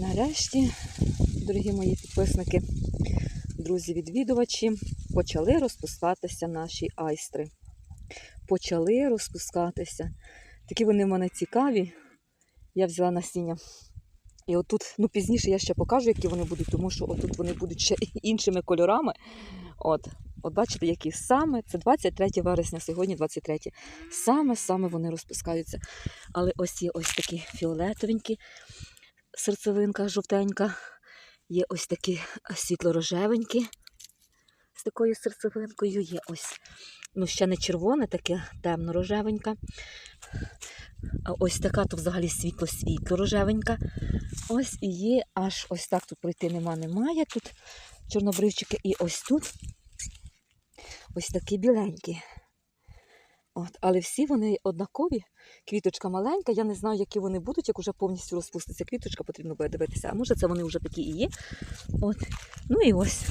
Нарешті, дорогі мої підписники, друзі-відвідувачі, почали розпускатися наші айстри. Почали розпускатися. Такі вони в мене цікаві. Я взяла насіння. І отут, ну пізніше я ще покажу, які вони будуть, тому що отут вони будуть ще іншими кольорами. От, от бачите, які саме, це 23 вересня, сьогодні 23. Саме-саме вони розпускаються. Але ось є ось такі фіолетовенькі, серцевинка жовтенька. Є ось такі світло-рожевенькі з такою серцевинкою. Є ось, ну ще не червоне, таке темно-рожевенька. А ось така то взагалі світло-світло рожевенька. Ось і є, аж ось так тут пройти нема, немає. Тут чорнобривчики. І ось тут ось такі біленькі. От, але всі вони однакові. Квіточка маленька. Я не знаю, які вони будуть, як вже повністю розпуститься квіточка, потрібно буде дивитися. А може це вони вже такі і є. От. Ну і ось.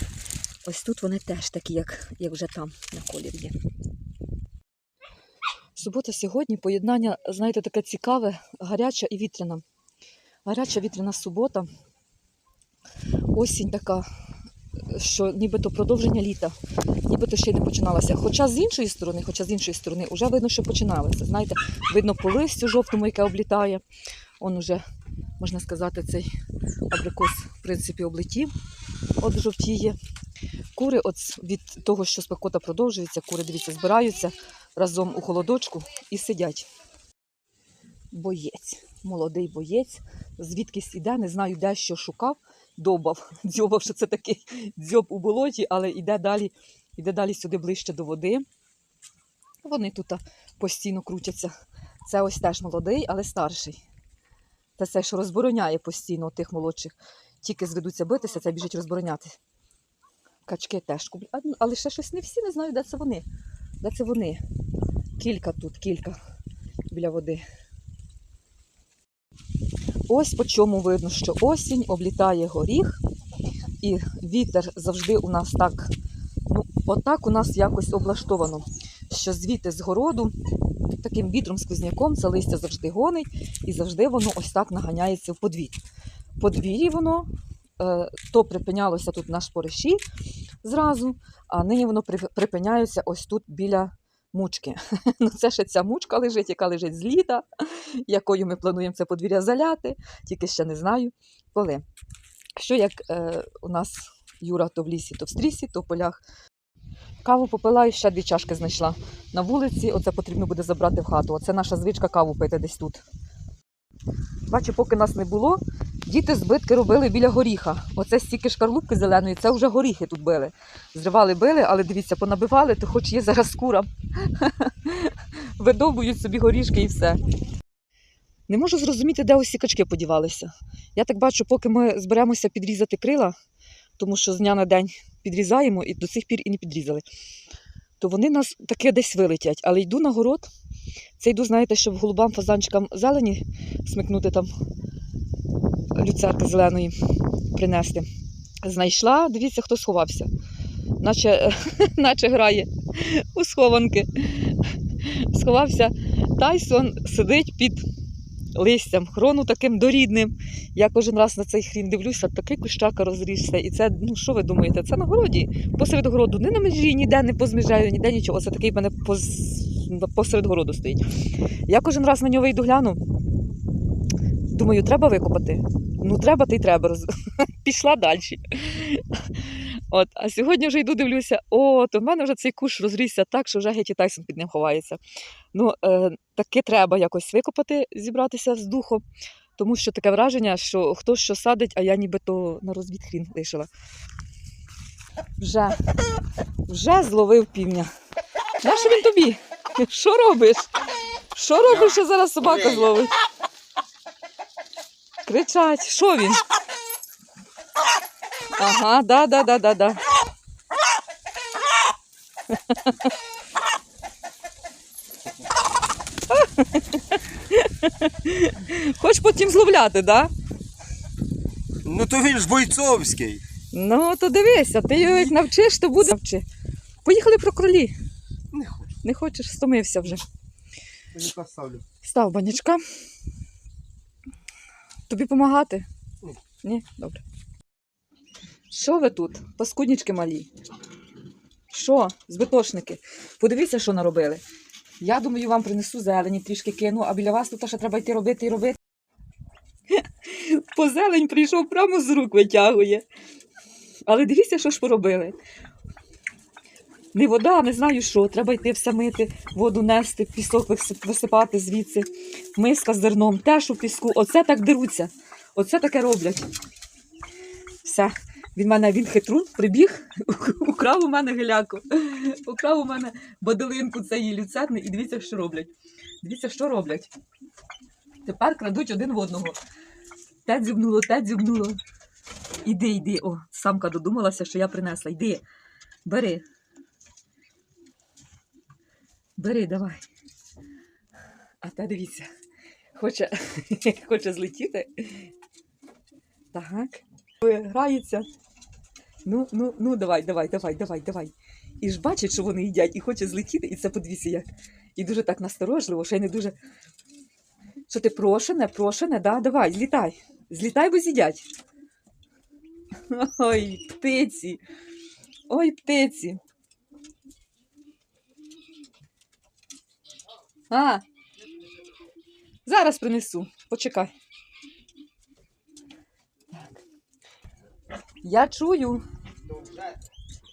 Ось тут вони теж такі, як, як вже там на колір є. Субота сьогодні поєднання, знаєте, таке цікаве, гаряча і вітряна. Гаряча вітряна субота. Осінь така, що нібито продовження літа, нібито ще не починалася. Хоча з іншої сторони, хоча з іншої сторони, вже видно, що починалося. Знаєте, видно по листю жовтому, яке облітає. Он уже, можна сказати, цей абрикос, в принципі, облетів, от жовтіє. Кури, от від того, що спекота продовжується, кури, дивіться, збираються разом у холодочку і сидять. Боєць, молодий боєць, звідкись іде, не знаю, де що шукав, добав, дзьобав, що це такий дзьоб у болоті, але йде далі, йде далі сюди ближче до води. Вони тут постійно крутяться. Це ось теж молодий, але старший. Це все, що розбороняє постійно тих молодших. Тільки зведуться битися, це біжить розбороняти. Качки теж куплять. Але ще щось не всі не знаю, де це вони. Де це вони? Кілька тут, кілька біля води. Ось по чому видно, що осінь облітає горіх, і вітер завжди у нас так, ну, отак у нас якось облаштовано, що звідти з городу таким вітром сквозняком це листя завжди гонить, і завжди воно ось так наганяється в подвір'ї. Подвір'ї воно е, то припинялося тут на шпориші зразу, а нині воно припиняється ось тут біля мучки. Ну, це ще ця мучка лежить, яка лежить з літа, якою ми плануємо це подвір'я заляти, тільки ще не знаю коли. Що як е, у нас Юра то в лісі, то в стрісі, то в полях. Каву попила і ще дві чашки знайшла. На вулиці оце потрібно буде забрати в хату. Оце наша звичка каву пити десь тут. Бачу, поки нас не було, діти збитки робили біля горіха. Оце стільки шкарлупки зеленої, це вже горіхи тут били. Зривали, били, але дивіться, понабивали, то хоч є зараз кура. Видовбують собі горішки і все. Не можу зрозуміти, де усі качки подівалися. Я так бачу, поки ми зберемося підрізати крила, тому що з дня на день підрізаємо і до сих пір і не підрізали, то вони нас таке десь вилетять. Але йду на город, це йду, знаєте, щоб голубам, фазанчикам зелені смикнути там люцерки зеленої принести. Знайшла, дивіться, хто сховався. Наче, наче грає у схованки. Сховався Тайсон, сидить під листям, хрону таким дорідним. Я кожен раз на цей хрін дивлюся, такий кущака розрісся. І це, ну що ви думаєте, це на городі, посеред городу, не на межі, ніде не позміжаю, ніде нічого. Це такий в мене поз... посеред городу стоїть. Я кожен раз на нього вийду гляну. Думаю, треба викопати. Ну, треба, та й треба. Пішла далі. От, а сьогодні вже йду, дивлюся, о, то в мене вже цей куш розрісся так, що вже геть і Тайсон під ним ховається. Ну, е, таки треба якось викопати, зібратися з духом, тому що таке враження, що хтось що садить, а я нібито на розвід хрін лишила. Вже, вже зловив півня. Нащо він тобі? Що робиш? Що робиш, що зараз собака зловить? Кричать, що він? Ага, да, да, да, да, да. Хоч потім зловляти, да? Ну то він ж бойцовський. Ну, то дивися, ти його як навчиш, то буде навчи. Поїхали про кролі. Не хочу. Не хочеш, стомився вже. Я ставлю. Став банячка. Тобі допомагати? Ні. Ні, добре. Що ви тут? Паскуднічки малі. Що, збитошники? Подивіться, що наробили. Я думаю, вам принесу зелені, трішки кину, а біля вас тут ще треба йти робити і робити. По зелень прийшов прямо з рук витягує. Але дивіться, що ж поробили. Не вода, не знаю що. Треба йти все мити, воду нести, пісок висипати звідси. Миска з зерном, теж у піску. Оце так деруться. Оце таке роблять. Все. Він мене він хитрун, прибіг, украв у мене геляку, украв у мене бадалинку цієї люцерни, і дивіться, що роблять. Дивіться, що роблять. Тепер крадуть один в одного. Те дзюбнуло, те дзюбнуло. Іди, йди. О, самка додумалася, що я принесла. Йди, бери. Бери, давай. А те дивіться. Хоче, хоче злетіти. Так. Грається. Ну, ну, ну, давай, давай, давай, давай, давай. І ж бачить, що вони їдять, і хоче злетіти, і це подивіться як. І дуже так насторожливо, ще й не дуже. Що ти прошене, прошене, да? Давай, злітай. Злітай, бо з'їдять. Ой, птиці. Ой, птиці. А. Зараз принесу. Почекай. Я чую.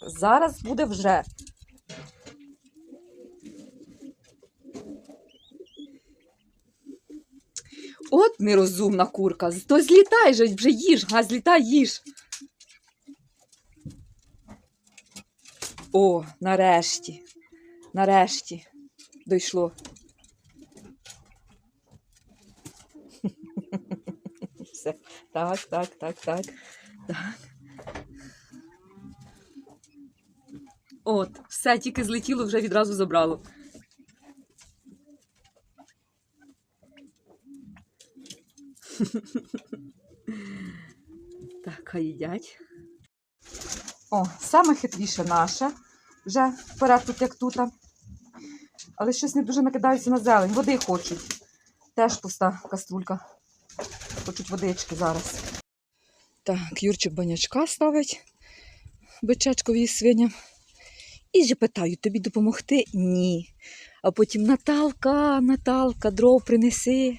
Зараз буде вже. От нерозумна курка. То злітай же, вже їж, га, злітай, їж. О, нарешті. Нарешті. Дійшло. Все. Так, так, так, так. Так. От, все, тільки злетіло, вже відразу забрало. Так, хай їдять. О, саме хитріше наше. Вже вперед тут, як тут. Але щось не дуже накидаються на зелень. Води хочуть. Теж пуста каструлька. Хочуть водички зараз. Так, Юрчик банячка ставить бичечкові свиням. І же питаю, тобі допомогти? Ні. А потім Наталка, Наталка, дров принеси.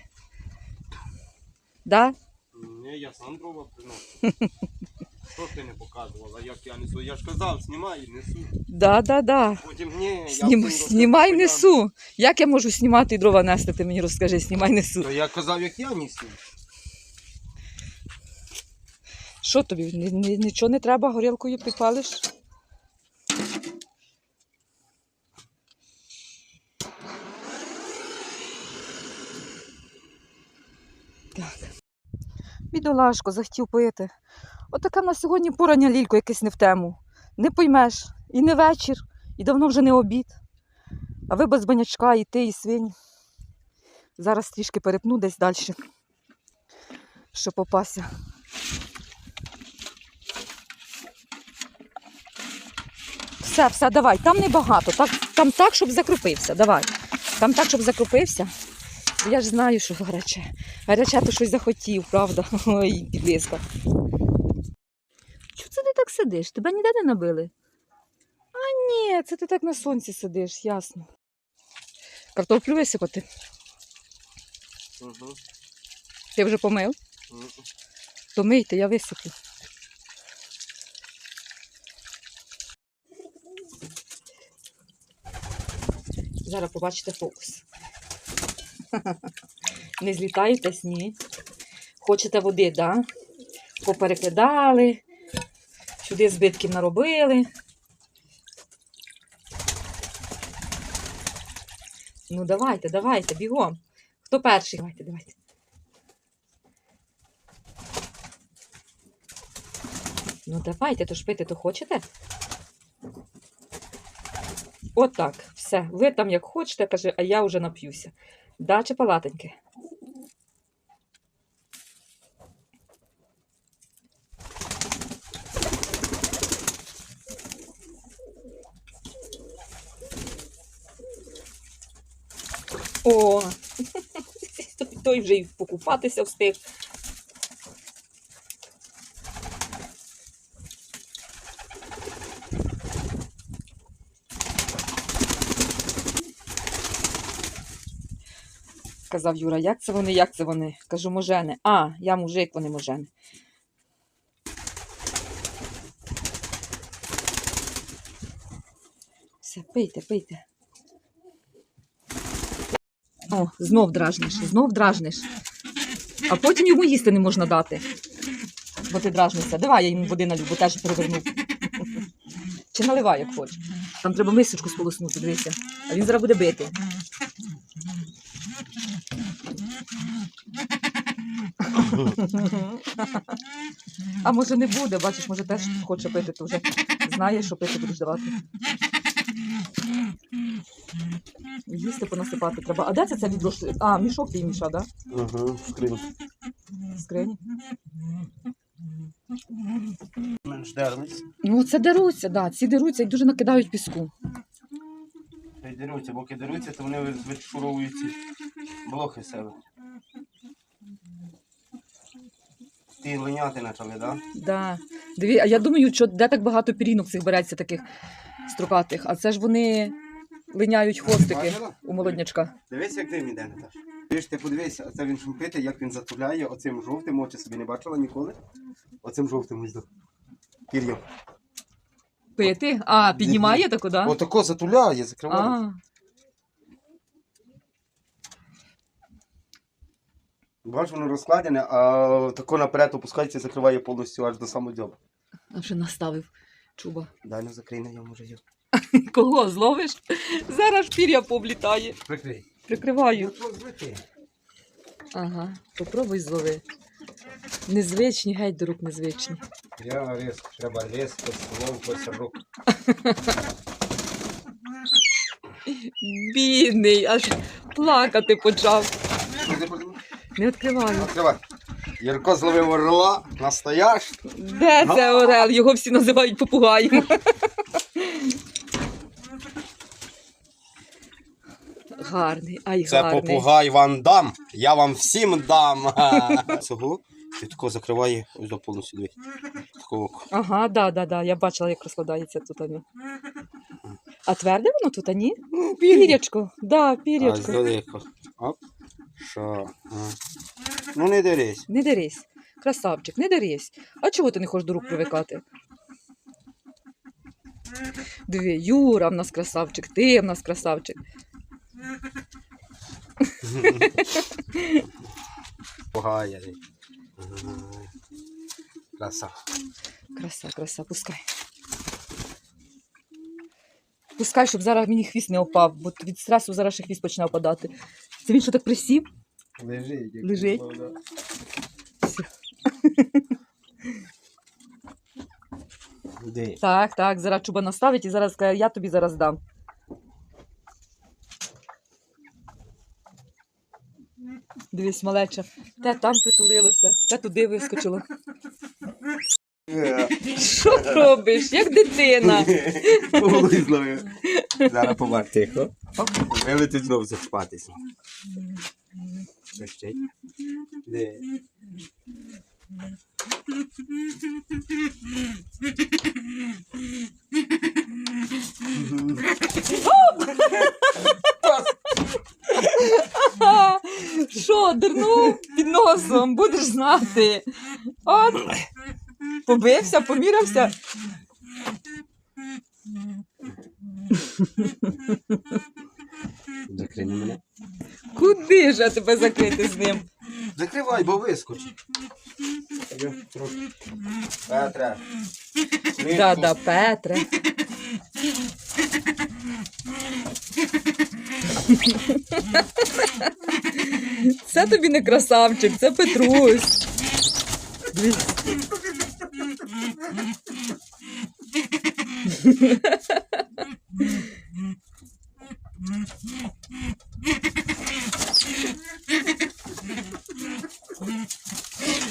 Да? Ні, я сам дрова приношу. Що ти не показувала, як я несу? Я ж казав, знімай і несу. Да, да, да. Потім ні, Снім, потім знімай несу. Як я можу знімати і дрова нести? Ти мені розкажи, знімай несу. То я казав, як я несу. Що тобі? Ні- ні- Нічого не треба, горілкою припалиш? Так. Бідолашко, захотів пити. Отака на сьогодні порання лілько якесь не в тему. Не поймеш. І не вечір, і давно вже не обід. А ви без банячка, і ти, і свині. Зараз трішки перепну десь далі, щоб попасся. Все, все, давай. Там небагато. Так, там так, щоб закрупився. Давай. Там так, щоб закрупився. Я ж знаю, що гаряче. Гаряче то щось захотів, правда? Ой, підлізка. Чого це ти так сидиш? Тебе ніде не набили? А ні, це ти так на сонці сидиш, ясно. Картоплю висипати. Угу. Ти вже помив? То мийте, я висиплю. Зараз побачите фокус. Не злітаєтесь, ні. Хочете води, да? Поперекидали, сюди збитків наробили. Ну, давайте, давайте, бігом. Хто перший? Давайте, давайте. Ну давайте, то ж пити то хочете? Отак, все. Ви там як хочете, каже, а я вже нап'юся. Да, палатеньки? О, той- вже й покупатися встиг. Казав Юра, як це вони, як це вони? Кажу, можени. А, я мужик, вони можени. Все, пийте, пийте. О, знов дражниш, знов дражниш. А потім йому їсти не можна дати. Бо ти дражнишся. Давай я йому води налю, бо теж перевернув. Чи наливай, як хочеш. Там треба мисочку сполоснути, дивися. А він зараз буде бити. А може не буде, бачиш, може теж хоче пити, то вже знає, що пити будеш давати. Їсти понасипати треба. А де це це відро? А, мішок твій міша, да? Ага, скрин. В скрині. Менш дерлись. Ну, це деруться, да. Ці деруться і дуже накидають піску. Деруться, бо деруться, то вони відшуровують ці блохи себе. Ті линяти почали, так? Да? Да. Диві, а я думаю, що де так багато пірінок цих береться таких строкатих, а це ж вони линяють хвостики Бачила? у молоднячка. Дивись, як дим іде, Наташ. Ти ж ти подивися, оце він шумпити, як він затуляє оцим жовтим, очі собі не бачила ніколи. Оцим жовтим ось до пір'ям. Пити? А, піднімає таку, да? Отако затуляє, закриває. А, Бачиш, воно розкладене, а тако наперед опускається і закриває повністю аж до самодьоба. а вже наставив чуба. Дай ну закрий на ньому його. Кого зловиш? Зараз пір'я повлітає. Прикрий. Прикриваю. Ага, попробуй злови. Незвичні, геть до рук незвичні. Я різко, треба різко, слово, рук. Бідний, аж плакати почав. Не відкриваю. Відкривай. Ярко зловив орла, настояш. Де це Орел? Його всі називають попугаєм. Гарний, ай Це гарний. попугай Ван Дам. Я вам всім дам. Цього і тако закриває ось до повністю дивись. Такого. Ага, да, да, да. Я бачила, як розкладається тут. Аня. А тверде воно тут, а ні? Пірячко, да, пірячко. Оп. Що? Ну не дивись. Не дерись. Красавчик, не дерись. А чого ти не хочеш до рук привикати? Диви, Юра в нас красавчик, ти в нас красавчик. Попугай. Краса. Краса, краса, пускай. Пускай, щоб зараз мені хвіст не опав, бо від стресу зараз ще хвіст почне опадати. Це він що так присів? Лежить. як Лежить. Де? Так, так, зараз чуба наставить і зараз каже, я тобі зараз дам. Дивись, малеча. Те там притулилося, те туди вискочило. Що робиш? Як дитина? Зараз побач тихо. Вилетить знову. Де? Ха! Що, дернув під носом, будеш знати. От. Побився, помірався. Закрий мене. Куди ж я тебе закрити з ним? Закривай, бо вискочить. Петре. Да, да, Петре. Це тобі не красавчик, це Петрусь. Дивись.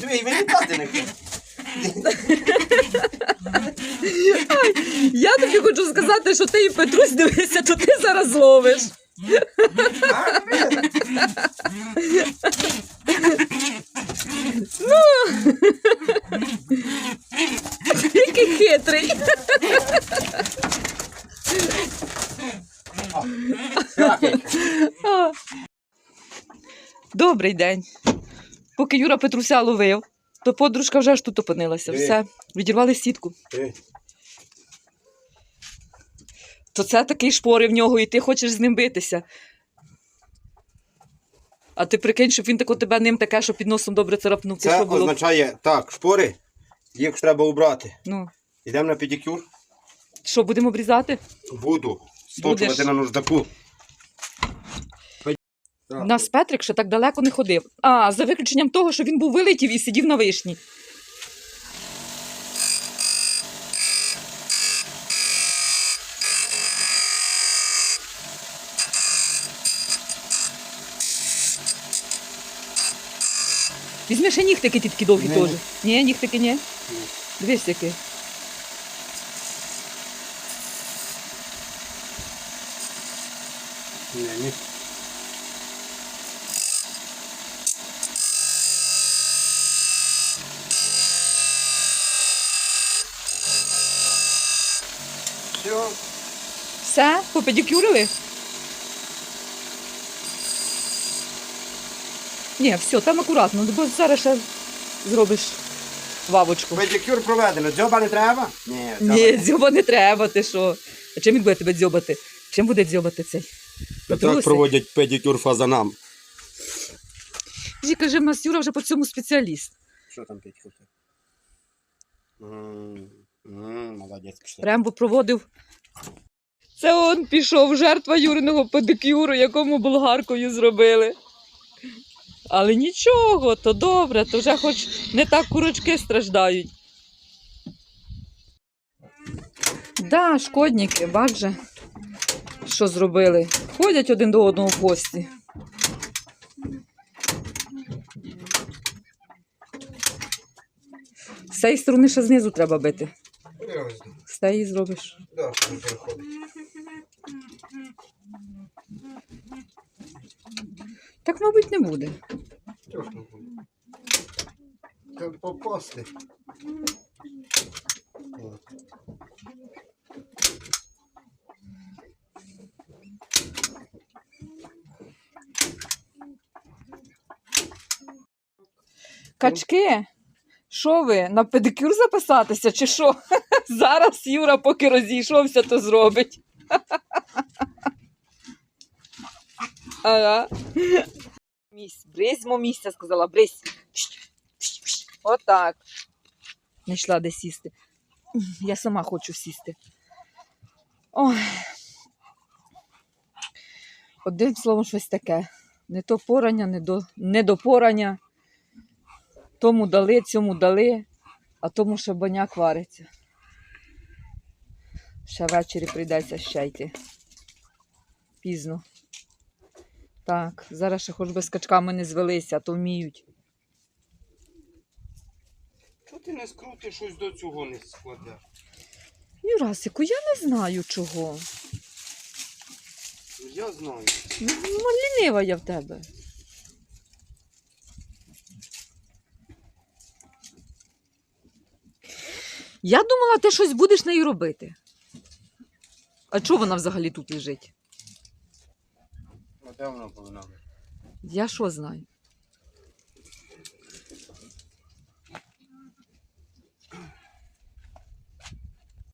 Диви, і вилітати не хоче. Я тобі хочу сказати, що ти і Петрусь дивися, то ти зараз ловиш. Який хитрий. Добрий день. Поки Юра Петруся ловив, то подружка вже ж тут опинилася. Все, відірвали сітку. То це такий шпори в нього, і ти хочеш з ним битися. А ти прикинь, щоб він тако тебе ним таке, що під носом добре царапнув. Це що було? означає так, шпори, їх треба убрати. Ну, Йдемо на педикюр. що, будемо обрізати? Буду сточувати Будеш. на нуждаку. У нас Петрик ще так далеко не ходив. А, за виключенням того, що він був вилетів і сидів на вишні. Ще нігтики ті такі довгі теж. ні. Ні, нігтики ні. Дивись які. Ні, ні. Все. Все, попедикюрили? Ні, все, там акуратно, бо зараз ще зробиш вавочку. Педикюр проведено. Дзьоба не треба? Ні, дзьоба Ні, не дзьоба не треба, ти що? А чим він буде тебе дзьобати? Чим буде дзьобати цей? Петруся? Так проводять педикюр фазанам. Жі, каже, в нас Юра вже по цьому спеціаліст. Що там педикюр? Молодець, пішли. Рембо проводив. Це он пішов, жертва Юриного педикюру, якому болгаркою зробили. Але нічого, то добре, то вже хоч не так курочки страждають. Да, шкодники, бач же, що зробили. Ходять один до одного в гості. З цієї сторони ще знизу треба бити. З тієї зробиш. Да, не переходить. Так, мабуть, не буде. Чого ж не буде? Треба попасти. От. Качки, що ви, на педикюр записатися, чи що? Зараз Юра, поки розійшовся, то зробить. Ага. Місць, бризьмо місця, сказала, бризь. Отак. Не йшла де сісти. Я сама хочу сісти. Ой. Одним словом, щось таке. Не то порання, не до, не до порання. Тому дали, цьому дали, а тому ще баняк вариться. Ще ввечері прийдеться ще йти. Пізно. Так, зараз ще хоч би з качками не звелися, а то вміють. Чого ти не скрутиш щось до цього не складеш? Юрасику, я не знаю чого. Я знаю. Ну, лінива я в тебе. Я думала, ти щось будеш нею робити. А чого вона взагалі тут лежить? Вона повинна? Я що знаю?